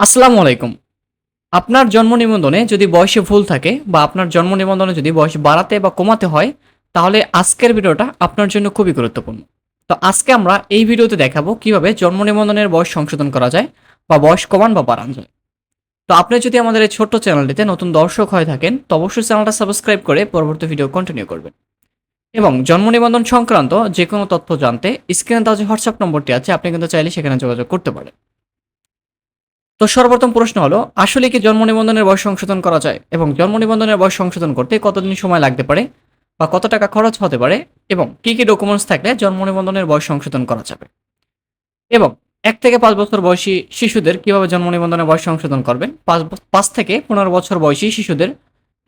আসসালামু আলাইকুম। আপনার জন্ম নিবন্ধনে যদি বয়সে ভুল থাকে বা আপনার জন্ম নিবন্ধনে যদি বয়স বাড়াতে বা কমাতে হয়, তাহলে আজকের ভিডিওটা আপনার জন্য খুবই গুরুত্বপূর্ণ। তো আজকে আমরা এই ভিডিওতে দেখাবো কীভাবে জন্ম নিবন্ধনের বয়স সংশোধন করা যায় বা বয়স কমান বা বাড়ানো যায়। তো আপনি যদি আমাদের এই ছোট্ট চ্যানেলটিতে নতুন দর্শক হয়ে থাকেন, তো অবশ্যই চ্যানেলটা সাবস্ক্রাইব করে পরবর্তী ভিডিও কন্টিনিউ করবেন। এবং জন্ম নিবন্ধন সংক্রান্ত যে কোনো তথ্য জানতে স্ক্রিনে দেওয়া যে হোয়াটসঅ্যাপ নম্বরটি আছে, আপনি কিন্তু চাইলে সেখানে যোগাযোগ করতে পারেন। তো সর্বপ্রথম প্রশ্ন হলো, আসলে কি জন্ম নিবন্ধনের বয়স সংশোধন করা যায়? এবং জন্ম নিবন্ধনের বয়স সংশোধন করতে কতদিন সময় লাগতে পারে? বা কত টাকা খরচ হতে পারে? এবং কি কি ডকুমেন্টস থাকলে জন্ম নিবন্ধনের বয়স সংশোধন করা যাবে? এবং এক থেকে পাঁচ বছর বয়সী শিশুদের কীভাবে জন্ম নিবন্ধনের বয়স সংশোধন করবেন? পাঁচ পাঁচ থেকে পনেরো বছর বয়সী শিশুদের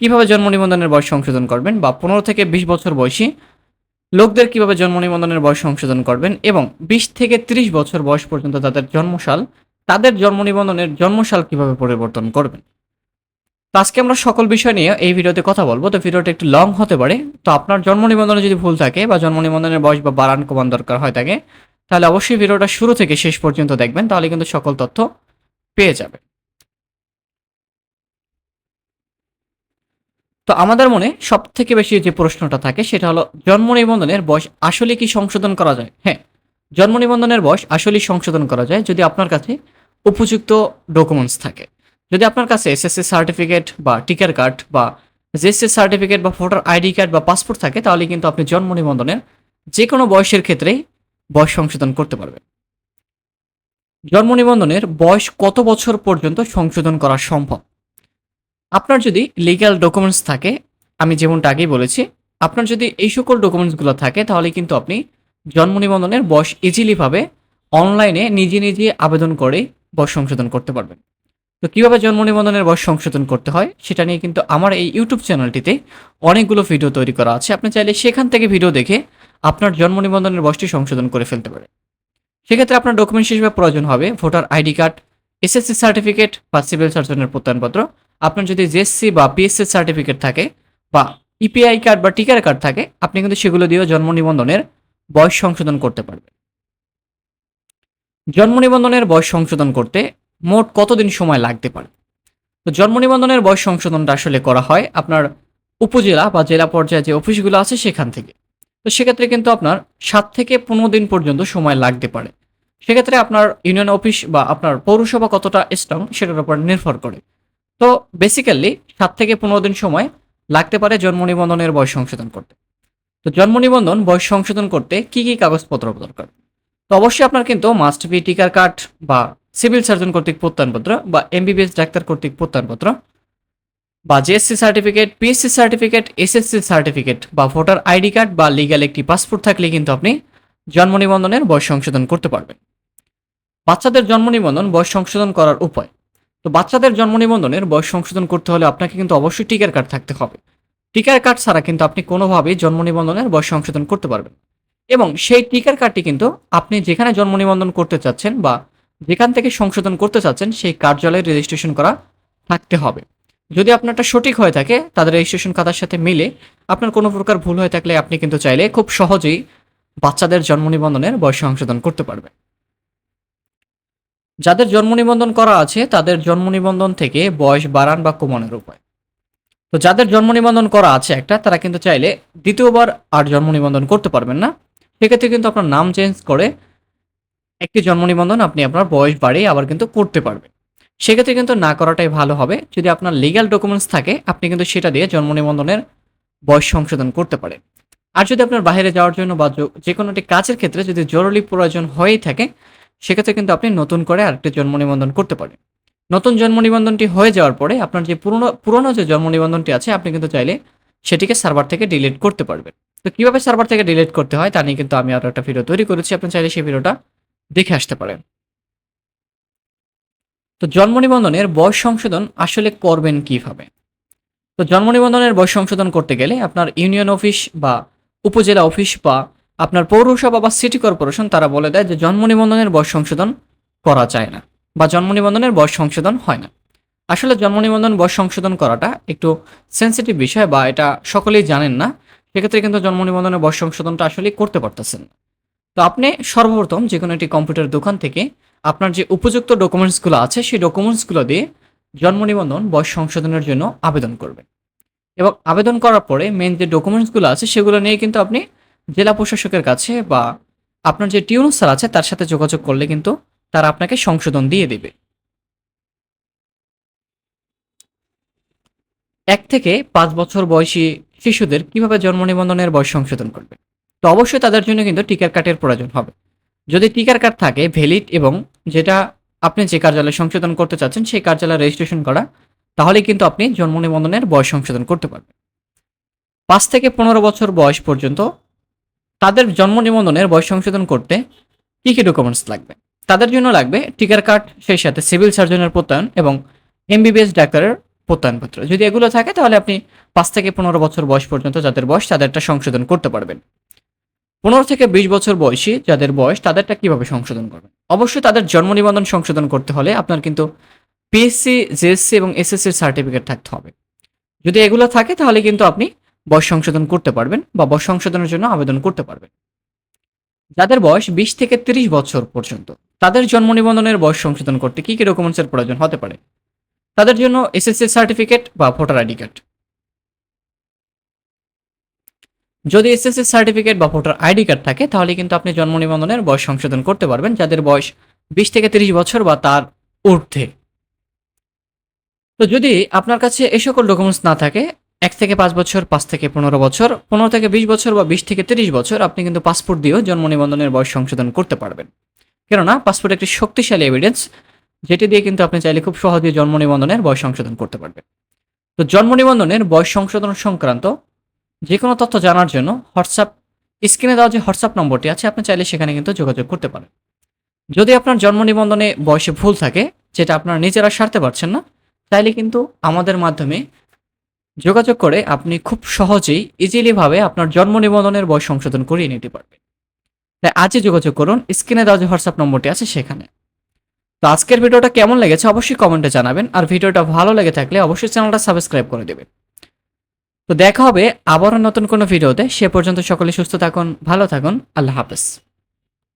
কীভাবে জন্ম নিবন্ধনের বয়স সংশোধন করবেন? বা পনেরো থেকে বিশ বছর বয়সী লোকদের কীভাবে জন্ম নিবন্ধনের বয়স সংশোধন করবেন? এবং বিশ থেকে ত্রিশ বছর বয়স পর্যন্ত তাদের জন্মসাল তাদের জন্ম নিবন্ধনের জন্মসাল কীভাবে পরিবর্তন করবেন? তো আজকে আমরা সকল বিষয় নিয়ে এই ভিডিওতে কথা বলব। তো ভিডিওটা একটু লং হতে পারে। তো আপনার জন্ম নিবন্ধনে যদি ভুল থাকে বা জন্ম নিবন্ধনের বয়স বা বাড়ান কমান দরকার হয় থাকে তাহলে অবশ্যই ভিডিওটা শুরু থেকে শেষ পর্যন্ত দেখবেন, তাহলে কিন্তু সকল তথ্য পেয়ে যাবে তো আমাদের মনে সব থেকে বেশি যে প্রশ্নটা থাকে সেটা হলো, জন্ম নিবন্ধনের বয়স আসলে কি সংশোধন করা যায়? হ্যাঁ জন্ম নিবন্ধনের বয়স আসলেই সংশোধন করা যায় যদি আপনার কাছে উপযুক্ত ডকুমেন্টস থাকে। যদি আপনার কাছে এসএসসি সার্টিফিকেট বা টিকার কার্ড বা জেএসসি সার্টিফিকেট বা ভোটার আইডি কার্ড বা পাসপোর্ট থাকে, তাহলে কিন্তু আপনি জন্ম নিবন্ধনের যে কোনো বয়সের ক্ষেত্রেই বয়স সংশোধন করতে পারবেন। জন্ম নিবন্ধনের বয়স কত বছর পর্যন্ত সংশোধন করা সম্ভব? আপনার যদি লিগ্যাল ডকুমেন্টস থাকে, আমি যেমনটা আগেই বলেছি, আপনার যদি এই সকল ডকুমেন্টসগুলো থাকে, তাহলে কিন্তু আপনি জন্ম নিবন্ধনের বয়স ইজিলিভাবে অনলাইনে নিজে নিজে আবেদন করে বয়স সংশোধন করতে পারবেন। তো কীভাবে জন্ম নিবন্ধনের বয়স সংশোধন করতে হয় সেটা নিয়ে কিন্তু আমার এই ইউটিউব চ্যানেলটিতে অনেকগুলো ভিডিও তৈরি করা আছে। আপনি চাইলে সেখান থেকে ভিডিও দেখে আপনার জন্ম নিবন্ধনের বয়সটি সংশোধন করে ফেলতে পারে সেক্ষেত্রে আপনার ডকুমেন্টস হিসেবে প্রয়োজন হবে voter ID card SSC certificate বা সিভিল সার্জনের প্রত্যয়নপত্র। আপনার যদি জেএসসি বা পিএসসি সার্টিফিকেট থাকে বা ইপিআই কার্ড বা টিকার কার্ড থাকে, আপনি কিন্তু সেগুলো দিয়েও জন্ম নিবন্ধনের বয়স সংশোধন করতে পারবেন। জন্ম নিবন্ধনের বয়স সংশোধন করতে মোট কতদিন সময় লাগতে পারে? তো জন্ম নিবন্ধনের বয়স সংশোধনটা আসলে করা হয় আপনার উপজেলা বা জেলা পর্যায়ে যে অফিসগুলো আছে সেখান থেকে। তো সেক্ষেত্রে কিন্তু আপনার সাত থেকে পনেরো দিন পর্যন্ত সময় লাগতে পারে। সেক্ষেত্রে আপনার ইউনিয়ন অফিস বা আপনার পৌরসভা কতটা স্ট্রং সেটার উপর নির্ভর করে। তো বেসিক্যালি সাত থেকে পনেরো দিন সময় লাগতে পারে জন্ম নিবন্ধনের বয়স সংশোধন করতে। তো জন্ম নিবন্ধন বয়স সংশোধন করতে কি কি কাগজপত্র দরকার? তো অবশ্যই আপনার কিন্তু মাস্ট বি টিকার কার্ড বা সিভিল সার্জন কর্তৃক প্রত্যয়নপত্র বা এমবিবিএস ডাক্তার কর্তৃক প্রত্যয়নপত্র বা GSC certificate PSC certificate SSC certificate বা ভোটার আইডি কার্ড বা লিগ্যাল একটি পাসপোর্ট থাকলে কিন্তু আপনি জন্ম নিবন্ধনের বয়স সংশোধন করতে পারবেন। বাচ্চাদের জন্ম নিবন্ধন বয়স সংশোধন করার উপায়। তো বাচ্চাদের জন্ম নিবন্ধনের বয়স সংশোধন করতে হলে আপনাকে কিন্তু অবশ্যই টিকার কার্ড থাকতে হবে। টিকার কার্ড ছাড়া কিন্তু আপনি কোনোভাবেই জন্ম নিবন্ধনের বয়স সংশোধন করতে পারবেন। এবং সেই টিকার কার্ডটি কিন্তু আপনি যেখানে জন্ম নিবন্ধন করতে চাচ্ছেন বা যেখান থেকে সংশোধন করতে চাচ্ছেন, সেই কার্যালয়ে রেজিস্ট্রেশন করা থাকতে হবে। যদি আপনারটা সঠিক হয়ে থাকে, তাদের রেজিস্ট্রেশন খাতার সাথে মিলে আপনার কোনো প্রকার ভুল হয়ে থাকলে আপনি কিন্তু চাইলে খুব সহজেই বাচ্চাদের জন্ম নিবন্ধনের বয়স সংশোধন করতে পারবেন। যাদের জন্ম নিবন্ধন করা আছে, তাদের জন্ম নিবন্ধন থেকে বয়স বাড়ান বা কমানোর উপায়। তো যাদের জন্ম নিবন্ধন করা আছে একটা, তারা কিন্তু চাইলে দ্বিতীয়বার আর জন্ম নিবন্ধন করতে পারবেন না। সেক্ষেত্রে কিন্তু আপনার নাম চেঞ্জ করে একটি জন্ম নিবন্ধন আপনি আপনার বয়স বাড়িয়ে আবার কিন্তু করতে পারবেন। সেক্ষেত্রে কিন্তু না করাটাই ভালো হবে। যদি আপনার লিগ্যাল ডকুমেন্টস থাকে, আপনি কিন্তু সেটা দিয়ে জন্ম নিবন্ধনের বয়স সংশোধন করতে পারেন। আর যদি আপনার বাইরে যাওয়ার জন্য বা যে- কোনো একটি কাজের ক্ষেত্রে যদি জরুরি প্রয়োজন হয়েই থাকে, সেক্ষেত্রে কিন্তু আপনি নতুন করে আরেকটি জন্ম নিবন্ধন করতে পারেন। নতুন জন্ম নিবন্ধনটি হয়ে যাওয়ার পরে আপনার যে পুরনো পুরনো যে জন্ম নিবন্ধনটি আছে, আপনি কিন্তু চাইলে সেটিকে সার্ভার থেকে ডিলিট করতে পারবেন। তো কীভাবে সার্ভার থেকে ডিলিট করতে হয় তা নিয়ে কিন্তু আমি আরও একটা ভিডিও তৈরি করেছি। আপনি চাইলে সেই ভিডিওটা দেখে আসতে পারেন। তো জন্ম নিবন্ধনের বয়স সংশোধন আসলে করবেন কীভাবে? তো জন্ম নিবন্ধনের বয়স সংশোধন করতে গেলে আপনার ইউনিয়ন অফিস বা উপজেলা অফিস বা আপনার পৌরসভা বা সিটি কর্পোরেশন তারা বলে দেয় যে জন্ম নিবন্ধনের বয়স সংশোধন করা যায় না বা জন্ম নিবন্ধনের বয়স সংশোধন হয় না। আসলে জন্ম নিবন্ধন বয়স সংশোধন করাটা একটু সেন্সিটিভ বিষয় বা এটা সকলেই জানেন না। সেক্ষেত্রে কিন্তু জন্ম নিবন্ধনের বয়স সংশোধনটা আসলে করতে পারতেছেন। তো আপনি সর্বপ্রথম যে কোনো একটি কম্পিউটার দোকান থেকে আপনার যে উপযুক্ত ডকুমেন্টসগুলো আছে, সেই ডকুমেন্টসগুলো দিয়ে জন্ম নিবন্ধন বয়স সংশোধনের জন্য আবেদন করবেন। এবং আবেদন করার পরে মেন যে ডকুমেন্টসগুলো আছে, সেগুলো নিয়ে কিন্তু আপনি জেলা প্রশাসকের কাছে বা আপনার যে টিউন স্যার আছে, তার সাথে যোগাযোগ করলে কিন্তু তারা আপনাকে সংশোধন দিয়ে দেবে। এক থেকে পাঁচ বছর বয়সী শিশুদের কীভাবে জন্ম নিবন্ধনের বয়স সংশোধন করবে? তো অবশ্যই তাদের জন্য কিন্তু টিকার কার্ডের প্রয়োজন হবে। যদি টিকার কার্ড থাকে ভ্যালিড এবং যেটা আপনি যে কার্যালয়ে সংশোধন করতে চাচ্ছেন, সেই কার্যালয়ে রেজিস্ট্রেশন করা, তাহলে কিন্তু আপনি জন্ম নিবন্ধনের বয়স সংশোধন করতে পারবেন। পাঁচ থেকে পনেরো বছর বয়স পর্যন্ত তাদের জন্ম নিবন্ধনের বয়স সংশোধন করতে কী কী ডকুমেন্টস লাগবে? তাদের জন্য লাগবে টিকার কার্ড, সেই সাথে সিভিল সার্জনের প্রত্যয়ন এবং এমবিবিএস ডাক্তারের প্রত্যয়নপত্র। যদি এগুলো থাকে, তাহলে আপনি পাঁচ থেকে পনেরো বছর বয়স পর্যন্ত যাদের বয়স, তাদেরটা সংশোধন করতে পারবেন। পনেরো থেকে বিশ বছর বয়সী যাদের বয়স, তাদেরটা কীভাবে সংশোধন করবেন? অবশ্যই তাদের জন্ম নিবন্ধন সংশোধন করতে হলে আপনার কিন্তু পিএসসি জেএসসি এবং এসএসসির সার্টিফিকেট থাকতে হবে। যদি এগুলো থাকে, তাহলে কিন্তু আপনি বয়স সংশোধন করতে পারবেন বা বয়স সংশোধনের জন্য আবেদন করতে পারবেন। যাদের বয়স বিশ থেকে তিরিশ বছর পর্যন্ত, তাদের জন্ম নিবন্ধনের বয়স সংশোধন করতে কী কী ডকুমেন্টসের প্রয়োজন হতে পারে? তাদের জন্য এসএসসি সার্টিফিকেট বা ভোটার আইডি কার্ড যদি এসএসসি সার্টিফিকেট বা ভোটার আইডি কার্ড থাকে, তাহলে কিন্তু আপনি জন্ম নিবন্ধনের বয়স সংশোধন করতে পারবেন, যাদের বয়স বিশ থেকে তিরিশ বছর বা তার ঊর্ধ্বে। তো যদি আপনার কাছে এই সকল ডকুমেন্টস না থাকে, এক থেকে পাঁচ বছর, পাঁচ থেকে পনেরো বছর, পনেরো থেকে বিশ বছর বা বিশ থেকে তিরিশ বছর আপনি কিন্তু পাসপোর্ট দিয়েও জন্ম নিবন্ধনের বয়স সংশোধন করতে পারবেন। কেননা পাসপোর্ট একটি শক্তিশালী এভিডেন্স যেটি দিয়ে কিন্তু আপনি চাইলে খুব সহজে জন্ম নিবন্ধনের বয়স সংশোধন করতে পারবেন। তো জন্ম নিবন্ধনের বয়স সংশোধন সংক্রান্ত যে কোনো তথ্য জানার জন্য হোয়াটসঅ্যাপ, স্ক্রিনে দেওয়া যে হোয়াটসঅ্যাপ নম্বরটি আছে, আপনি চাইলে সেখানে কিন্তু যোগাযোগ করতে পারেন। যদি আপনার জন্ম নিবন্ধনে বয়সে ভুল থাকে, যেটা আপনারা নিজেরা সারতে পারছেন না, তাইলে কিন্তু আমাদের মাধ্যমে যোগাযোগ করে আপনি খুব সহজেই ইজিলিভাবে আপনার জন্ম নিবন্ধনের বয়স সংশোধন করিয়ে নিতে পারবেন। তাই আজই যোগাযোগ করুন, স্ক্রিনে দেওয়া যে হোয়াটসঅ্যাপ নম্বরটি আছে সেখানে। তো আজকের ভিডিওটা কেমন লেগেছে অবশ্যই কমেন্টে জানাবেন, আর ভিডিওটা ভালো লেগে থাকলে অবশ্যই চ্যানেলটা সাবস্ক্রাইব করে দেবেন। তো দেখা হবে আবারও নতুন কোনো ভিডিওতে, সে পর্যন্ত সকলে সুস্থ থাকুন, ভালো থাকুন, আল্লাহ হাফেজ।